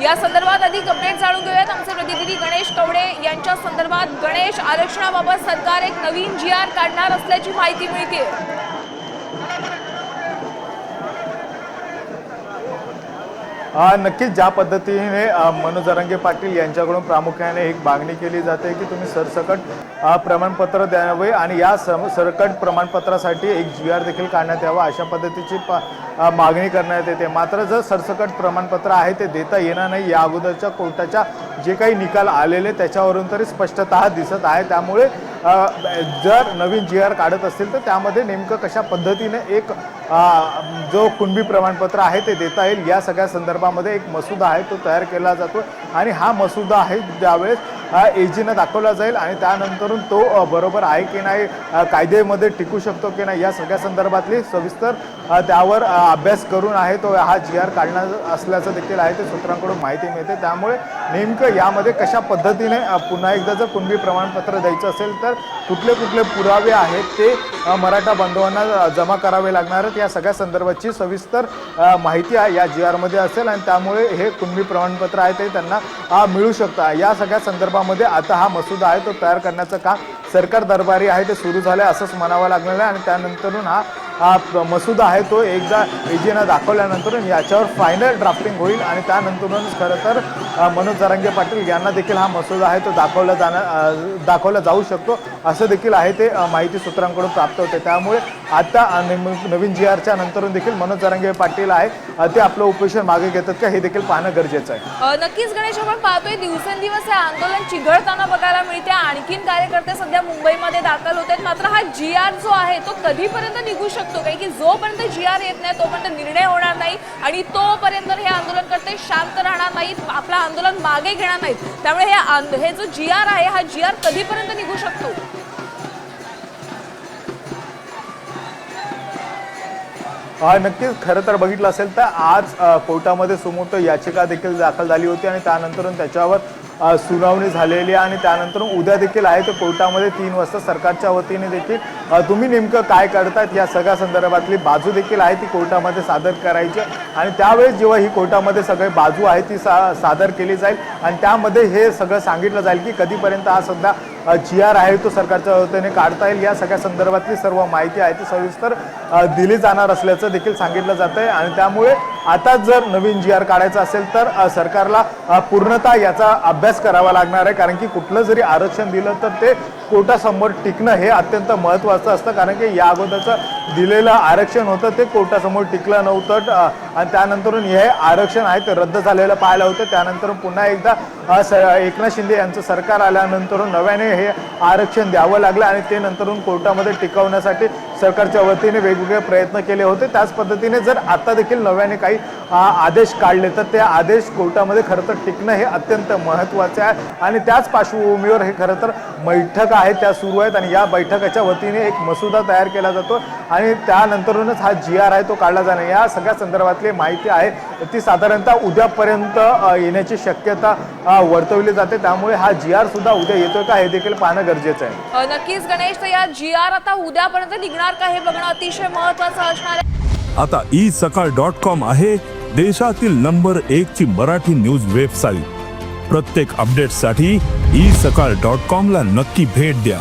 या संदर्भात अधिक अपडेट जाणून घेऊयात. आमचे प्रतिनिधी गणेश कवडे यांच्या संदर्भात गणेश आरक्षणाबाबत सरकार एक नवीन जी आर काढणार असल्याची माहिती मिळते नक्कीच ज्या पद्धतीने मनोज अरंगे पाटील यांच्याकडून प्रामुख्याने एक मागणी केली जाते की तुम्ही सरसकट प्रमाणपत्र द्यावे आणि या सम सरकट प्रमाणपत्रासाठी एक जी आर देखील काढण्यात यावा अशा पद्धतीची मागणी करण्यात येते. मात्र जर सरसकट प्रमाणपत्र आहे ते देता येणार नाही या अगोदरच्या कोर्टाच्या जे काही निकाल आलेले त्याच्यावरून तरी स्पष्टतः दिसत आहे. त्यामुळे जर नवीन जी आर काढत असतील तर त्यामध्ये नेमकं कशा पद्धतीने एक जो कुणबी प्रमाणपत्र आहे ते देता येईल या सगळ्या संदर्भामध्ये एक मसुदा आहे तो तयार केला जातो. आणि हा मसुदा आहे ज्यावेळेस हा एजीनं दाखवला जाईल आणि त्यानंतरून तो बरोबर आहे की नाही कायदेमध्ये कायद्यामध्ये टिकू शकतो की नाही या सगळ्या संदर्भातली सविस्तर त्यावर अभ्यास करून आहे तो हा जी आर काढणार असल्याचं देखील आहे ते सूत्रांकडून माहिती मिळते. त्यामुळे नेमकं यामध्ये कशा पद्धतीने पुन्हा एकदा जर कुणबी प्रमाणपत्र द्यायचं असेल तर कुठले कुठले पुरावे आहेत ते मराठा बांधवांना जमा करावे लागणार आहेत या सगळ्या संदर्भाची सविस्तर माहिती आहे या जी आरमध्ये असेल आणि त्यामुळे हे कुणबी प्रमाणपत्र आहे ते त्यांना मिळू शकतं. या सगळ्या संदर्भात स्वरूपामध्ये आता हा मसुदा आहे तो तयार करण्याचं काम सरकार दरबारी आहे ते सुरू झालं आहे असंच म्हणावं लागणार आहे. आणि त्यानंतरून हा हा प्र- मसुदा आहे तो एकदा एजीनं दाखवल्यानंतर याच्यावर फायनल ड्राफ्टिंग होईल. आणि त्यानंतरूनच खरं तर मनोज जरांगे पाटील यांना देखील हा मसुदा आहे तो दाखवला जाणार दाखवला जाऊ शकतो. असं देखील आहे ते माहिती सूत्रांकडून प्राप्त होते. त्यामुळे आता नवीन जी आरच्या नंतरून देखील मनोज जरांगे पाटील आहे ते आपलं उपोषण मागे घेतात का? हे देखील पाहणं गरजेचं आहे. नक्कीच गणेश आपण पाहतोय दिवसेंदिवस हे आंदोलन चिघळताना बघायला मिळते. आणखीन कार्यकर्ते सध्या मुंबईमध्ये दाखल होत आहेत. मात्र हा जी आर जो आहे तो कधीपर्यंत निघू शकतो? काही की जोपर्यंत जी आर येत नाही तोपर्यंत निर्णय होणार नाही आणि तोपर्यंत हे आंदोलनकर्ते शांत राहणार नाहीत आपलं आंदोलन मागे घेणार नाहीत. त्यामुळे हे हे जो जी आर आहे हा जी आर कधीपर्यंत निघू शकतो? हा नक्कीच. खरं तर बघितलं असेल तर आज कोर्टामध्ये सुमोटो याचिका देखील दाखल झाली होती आणि त्यानंतर त्याच्यावर सुनावणी झालेली आहे आणि त्यानंतर उद्या देखील आहे. ते कोर्टामध्ये तीन वाजता सरकारच्या वतीने देखील तुम्ही नेमकं काय करतायत या सगळ्या संदर्भातली बाजू देखील आहे ती कोर्टामध्ये सादर करायची आणि त्यावेळेस जेव्हा ही कोर्टामध्ये सगळे बाजू आहे ती सा सादर केली जाईल आणि त्यामध्ये हे सगळं सांगितलं जाईल की कधीपर्यंत हा सध्या जी आर आहे तो सरकारच्या वतीने काढता येईल. या सगळ्या संदर्भातली सर्व माहिती आहे ती सविस्तर दिली जाणार असल्याचं देखील सांगितलं जात आहे आणि त्यामुळे आता जर नवीन जी आर काढायचा असेल तर सरकारला पूर्णतः याचा अभ्यास करावा लागणार आहे. कारण की कुठलं जरी आरक्षण दिलं तर ते कोर्टासमोर टिकणं हे अत्यंत महत्त्वाचं असतं. कारण की या अगोदरचं दिलेलं आरक्षण होतं ते कोर्टासमोर टिकलं नव्हतं. आणि त्यानंतरून हे आरक्षण आहे ते रद्द झालेलं पाहायला होतं. त्यानंतर पुन्हा एकदा स एकनाथ शिंदे यांचं सरकार आल्यानंतर नव्याने हे आरक्षण द्यावं लागलं आणि ते नंतरून कोर्टामध्ये टिकवण्यासाठी सरकारच्या वतीने वेगवेगळे प्रयत्न केले होते. त्याच पद्धतीने जर आता देखील नव्याने काही आदेश काढले तर ते आदेश कोर्टामध्ये खरं तर टिकणं हे अत्यंत महत्त्वाचं आहे. आणि त्याच पार्श्वभूमीवर हे खरं तर बैठक आहे त्या सुरू आहेत. आणि या बैठकाच्या वतीने एक मसुदा तयार केला जातो. आणि त्यानंतरूनच हा जी आर आहे तो काढला जाणार. या सगळ्या संदर्भातली माहिती आहे. ती साधारणतः उद्यापर्यंत येण्याची शक्यता वर्तवली जाते. त्यामुळे हा जी आर सुद्धा उद्या येतोय का हे देखील पाहणं गरजेचं आहे. नक्कीच गणेश तर या जी आर आता उद्यापर्यंत निघणार का हे बघणं अतिशय महत्वाचं असणार आहे. आता ई सकाळ डॉट कॉम आहे देशातील नंबर एक ची मराठी न्यूज वेबसाईट. प्रत्येक अपडेटसाठी ई सकाळ डॉट कॉम ला नक्की भेट द्या.